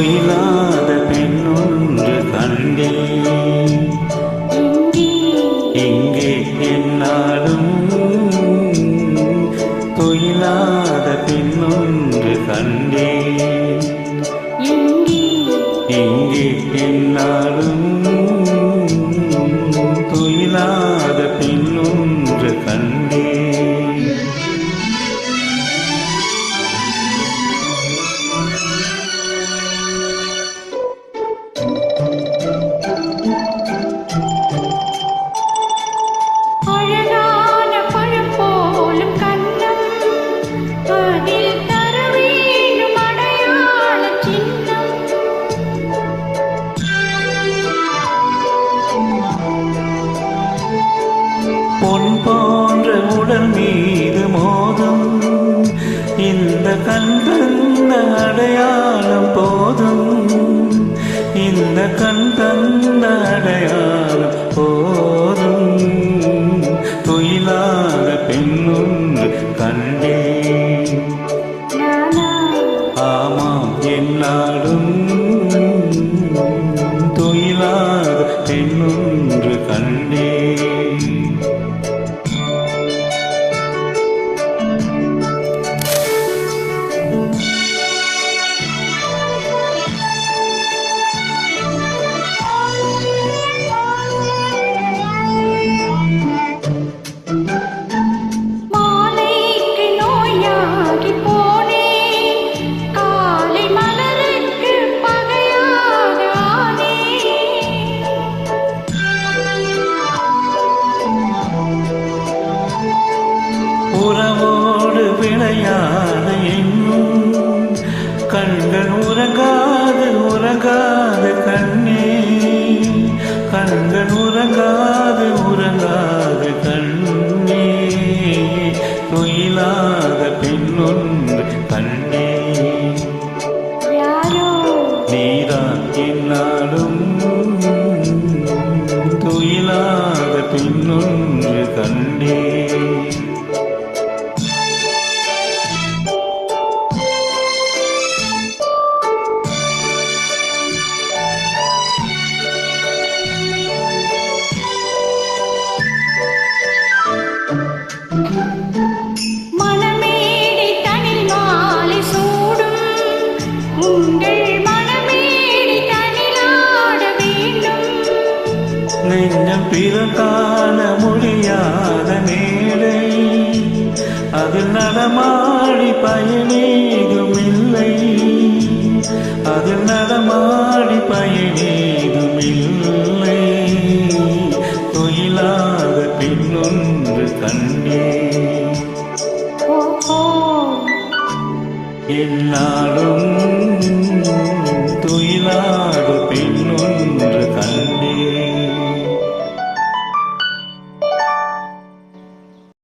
தொயிலாத பெண்ணொன்று கண்டேன் இங்கே. என்னாலும் தொயிலாத இந்த அடையாளம் போதும்? இந்த கண்தந்த அடையாளம் விளையாட எண்ணும். கண்கள் உறங்காது உறங்காது கண்ணே. கண்கள் உறங்காது உறங்காது கண்ணே. துயிலாத பெண்ணொன்று கண்ணே. நீதான் என்னாலும் நெஞ்சம் பிறக்காண முடியாத மேடை. அது நடமாடி பயனேதும் இல்லை அது நடமாடி என்னாலும் துயிலாத